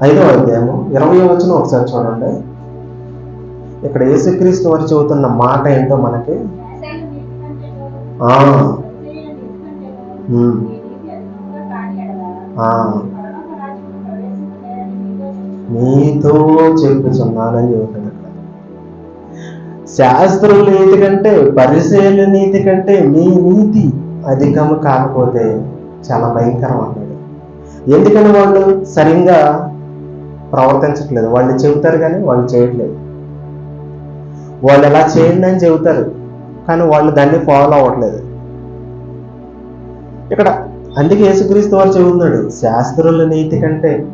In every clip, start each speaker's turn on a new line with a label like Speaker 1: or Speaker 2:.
Speaker 1: ఐదో అధ్యాయము ఇరవై వచ్చిన ఒకసారి చూడండి. ఇక్కడ యేసుక్రీస్తు వారు చెబుతున్న మాట ఏంటో మనకి? ఆ, మీతో చెప్పుచున్నానని చెబుతాడు అక్కడ శాస్త్రుల నీతి కంటే పరిశీలన నీతి కంటే మీ నీతి అధికము కాకపోతే చాలా భయంకరం అన్నాడు ఎందుకని వాళ్ళు సరిగ్గా ప్రవర్తించట్లేదు. వాళ్ళు చెబుతారు కానీ వాళ్ళు చేయట్లేదు. వాళ్ళు ఎలా చేయండి అని చెబుతారు కానీ వాళ్ళు దాన్ని ఫాలో అవ్వట్లేదు. ఇక్కడ అందుకే యేసుక్రీస్తు వారు చెబుతున్నాడు శాస్త్రుల నీతి కంటే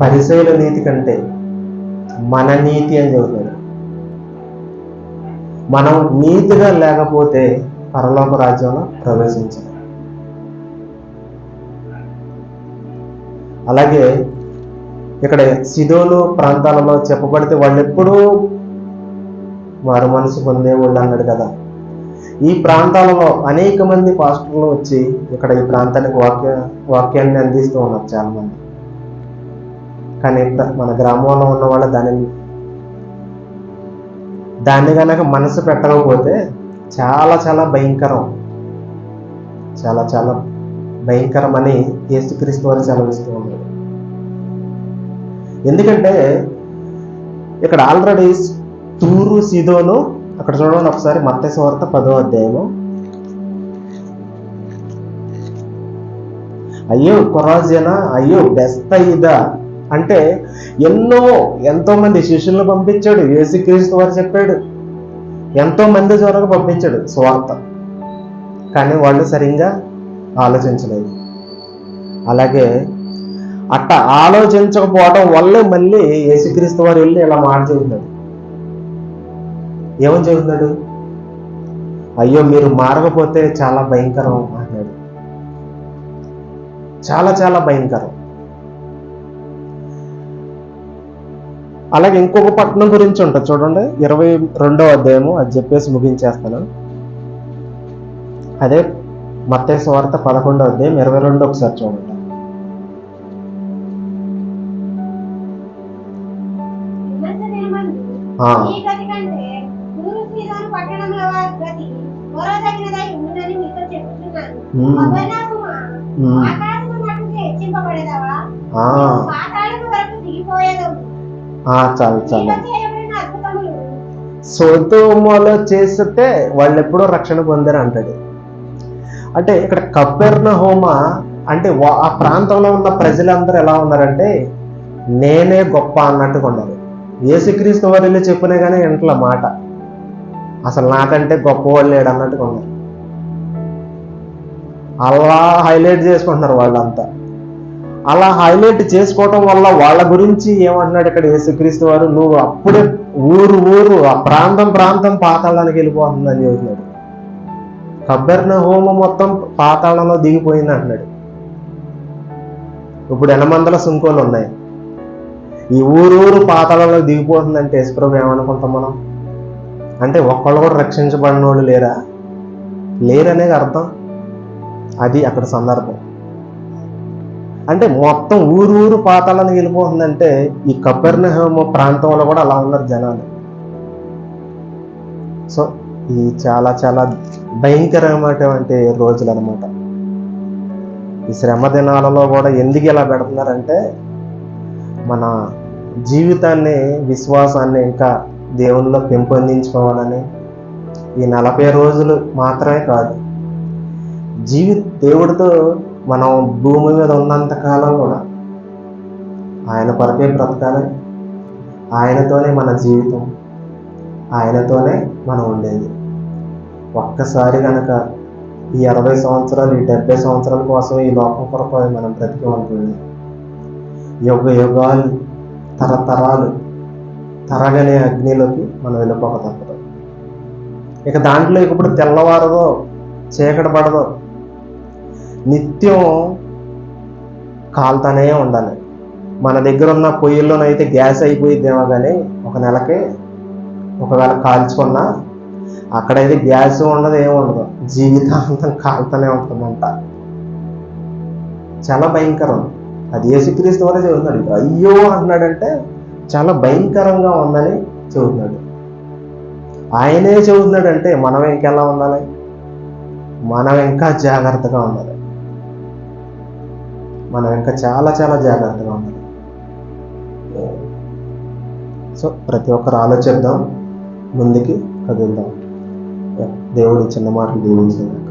Speaker 1: పరిశైల నీతి కంటే మన నీతి అని చెబుతున్నాడు. మనం నీతిగా లేకపోతే పరలోక రాజ్యంలో ప్రవేశించాలి. అలాగే ఇక్కడ సిదోను ప్రాంతాలలో చెప్పబడితే వాళ్ళు ఎప్పుడూ వారు మనసు పొందేవాళ్ళు అన్నాడు కదా. ఈ ప్రాంతాలలో అనేక మంది పాస్టర్లు వచ్చి ఇక్కడ ఈ ప్రాంతానికి వాక్య వాక్యాన్ని అందిస్తూ ఉన్నారు చాలా మంది కానీ మన గ్రామంలో ఉన్న వాళ్ళు దానిని దాన్ని కనుక మనసు పెట్టకపోతే చాలా చాలా భయంకరం. చాలా చాలా భయంకరమని అని యేసుక్రీస్తు వారు సెలవిస్తూ ఎందుకంటే ఇక్కడ ఆల్రెడీ తూరు సిదోను అక్కడ చూడండి ఒకసారి మత్తయి వార్త పదో అధ్యాయము. అయ్యో కొరాజన అయ్యో బెస్త ఇదా అంటే ఎన్నో ఎంతో మంది శిష్యులను పంపించాడు. యేసుక్రీస్తు వారు చెప్పాడు. ఎంతో మంది జ్వరకు పంపించాడు స్వార్థ. కానీ వాళ్ళు సరిగ్గా ఆలోచించలేదు. అలాగే అట్ట ఆలోచించకపోవడం వల్లే మళ్ళీ యేసుక్రీస్తు వారు వెళ్ళి ఇలా మాట చెబుతున్నాడు ఏమని చెబుతున్నాడు? అయ్యో మీరు మారకపోతే చాలా భయంకరం అన్నాడు. చాలా చాలా భయంకరం. అలాగే ఇంకొక పట్టణం గురించి ఉంటుంది చూడండి. ఇరవై రెండో అధ్యాయము అది చెప్పేసి ముగించేస్తాను. అదే మత్స్య వార్త పదకొండో అధ్యాయం ఇరవై రెండు ఒకసారి చూడండి.
Speaker 2: ఈ గతి కంటే తూరు సీదోను పట్టణంలో వారి గతి కోరదగినదై ఉందని మీతో చెప్తున్నాను
Speaker 1: ఉమ్.
Speaker 2: అబ్రహాముమా,
Speaker 1: ఉమ్.
Speaker 2: ఆకాశము మట్టుకు హెచ్చింపబడేదవా?
Speaker 1: ఆ,
Speaker 2: పాతాళము వరకు దిగిపోయేదవు
Speaker 1: ఆ, చాలు చాలు. సోతోమలో చేస్తే వాళ్ళు ఎప్పుడో రక్షణ పొందారు అంటాడు అంటే ఇక్కడ కప్పెర్ణ హోమ అంటే ఆ ప్రాంతంలో ఉన్న ప్రజలందరూ ఎలా ఉన్నారంటే నేనే గొప్ప అన్నట్టుగా ఉన్నారు యేసుక్రీస్తు వారు వెళ్ళి చెప్పినా కానీ ఇంట్లో మాట. అసలు నాకంటే గొప్పవాళ్ళు లేడు అన్నట్టుగా ఉన్నారు. అలా హైలైట్ చేసుకుంటున్నారు వాళ్ళంతా. అలా హైలైట్ చేసుకోవటం వల్ల వాళ్ళ గురించి ఏమంటున్నాడు ఇక్కడ యేసుక్రీస్తు వారు? నువ్వు అప్పుడే ఊరు ఊరు ఆ ప్రాంతం ప్రాంతం పాతాళానికి వెళ్ళిపోతుందని చెబుతున్నాడు. కబ్బెర్న హోమం మొత్తం పాతాళంలో దిగిపోయింది అంటున్నాడు ఇప్పుడు ఎనమందల సుంకోలు ఉన్నాయి. ఈ ఊరు ఊరు పాతాళంలో దిగిపోతుందంటే యశ్ప్రభు ఏమనుకుంటాం మనం? అంటే ఒక్కళ్ళు కూడా రక్షించబడిన వాళ్ళు లేరా? లేరనేది అర్థం. అది అక్కడ సందర్భం. అంటే మొత్తం ఊరు ఊరు పాతాలని వెళ్ళిపోతుందంటే ఈ కపెర్నహోమ ప్రాంతంలో కూడా అలా ఉన్నారు జనాలు. సో ఈ చాలా చాలా భయంకరమైనటువంటి రోజులు అనమాట ఈ శ్రమ దినాలలో కూడా ఎందుకు ఇలా పెడుతున్నారంటే మన జీవితాన్ని విశ్వాసాన్ని ఇంకా దేవునిలో పెంపొందించుకోవాలని ఈ నలభై రోజులు మాత్రమే కాదు జీవి దేవుడితో మనం భూమి మీద ఉన్నంత కాలం కూడా ఆయన కొరకే బ్రతకాలి. ఆయనతోనే మన జీవితం ఆయనతోనే మనం ఉండేది. ఒక్కసారి కనుక ఈ అరవై సంవత్సరాలు ఈ డెబ్బై సంవత్సరాల కోసం ఈ లోకం కొరకు మనం బ్రతికమనుకోండి యుగ యుగాలు తరతరాలు తరగనే అగ్నిలోకి మనం వెళ్ళిపోక తప్పదు ఇక దాంట్లో ఇప్పుడు తెల్లవారదో చీకటి పడదో నిత్యం కాలుతానే ఉండాలి. మన దగ్గర ఉన్న పొయ్యిల్లోనైతే గ్యాస్ అయిపోయిద్దేమో కానీ ఒక నెలకి ఒకవేళ కాల్చుకున్నా అక్కడైతే గ్యాస్ ఉండదు ఏమి ఉండదు. జీవితాంతం కాలుతూనే ఉంటుందంట. చాలా భయంకరం. అది యేసుక్రీస్తు వల్ల చెబుతున్నాడు. ఇక్కడ అయ్యో అంటున్నాడంటే చాలా భయంకరంగా ఉందని చెబుతున్నాడు. ఆయనే చదువుతున్నాడంటే మనం ఇంకెలా ఉండాలి? మనం ఇంకా జాగ్రత్తగా ఉండాలి. మనం ఇంకా చాలా చాలా జాగ్రత్తగా ఉండాలి. సో ప్రతి ఒక్కరు ఆలోచిద్దాం. ముందుకి కదులుదాం. దేవుడి చిన్న మాటలు దీవించారు